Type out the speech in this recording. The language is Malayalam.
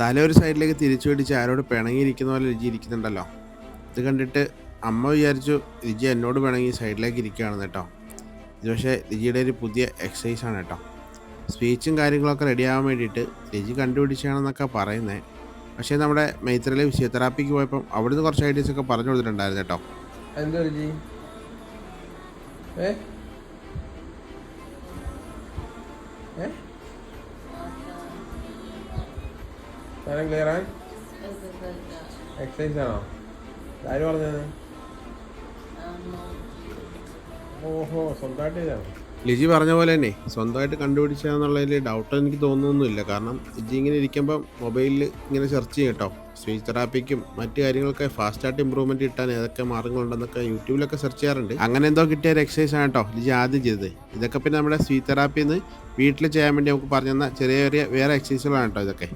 തല ഒരു സൈഡിലേക്ക് തിരിച്ചു പിടിച്ച് ആരോട് പിണങ്ങിയിരിക്കുന്ന പോലെ രുചി ഇരിക്കുന്നുണ്ടല്ലോ. ഇത് കണ്ടിട്ട് അമ്മ വിചാരിച്ചു രുചി എന്നോട് പിണങ്ങി സൈഡിലേക്ക് ഇരിക്കുകയാണെന്ന് കേട്ടോ. ഇത് പക്ഷേ രുചിയുടെ ഒരു പുതിയ എക്സസൈസ് ആണ് കേട്ടോ. സ്പീച്ചും കാര്യങ്ങളൊക്കെ റെഡിയാവാൻ വേണ്ടിയിട്ട് രുചി കണ്ടുപിടിച്ചാണെന്നൊക്കെ പറയുന്നത് പക്ഷേ നമ്മുടെ മൈത്രയിലെ ഫിസിയോതെറാപ്പിക്ക് പോയപ്പം അവിടുന്ന് കുറച്ച് ഐഡിയസ് ഒക്കെ പറഞ്ഞു കൊടുത്തിട്ടുണ്ടായിരുന്നു കേട്ടോ. എന്തോ രുചി? ഏ? ഏ? സ്ഥലം ക്ലിയർ ആയി എക്സസൈസ് ആണോ? ആര് പറഞ്ഞത്? ഓഹോ സ്വന്തമായിട്ട് ചെയ്താണോ ലിജി പറഞ്ഞ പോലെ തന്നെ സ്വന്തമായിട്ട് കണ്ടുപിടിച്ചാന്നുള്ളതിൽ ഡൗട്ട് എനിക്ക് തോന്നുന്നൊന്നുമില്ല. കാരണം ലിജി ഇങ്ങനെ ഇരിക്കുമ്പോൾ മൊബൈലിൽ ഇങ്ങനെ സെർച്ച് ചെയ്യും കേട്ടോ. സ്പീച്ച് തെറാപ്പിക്കും മറ്റു കാര്യങ്ങളൊക്കെ ഫാസ്റ്റായിട്ട് ഇമ്പ്രൂവ്മെന്റ് കിട്ടാൻ ഏതൊക്കെ മാർഗങ്ങളുണ്ടെന്നൊക്കെ യൂട്യൂബിലൊക്കെ സെർച്ച് ചെയ്യാറുണ്ട്. അങ്ങനെ എന്തോ കിട്ടിയ ഒരു എക്സസൈസ് ആണ് കേട്ടോ ലിജി ആദ്യം ചെയ്തത്. ഇതൊക്കെ പിന്നെ നമ്മുടെ സ്പീച്ച് തെറാപ്പിന്ന് വീട്ടിൽ ചെയ്യാൻ വേണ്ടി നമുക്ക് പറഞ്ഞു തന്ന ചെറിയ ചെറിയ വേറെ എക്സസൈസുകളാണ് കേട്ടോ ഇതൊക്കെ.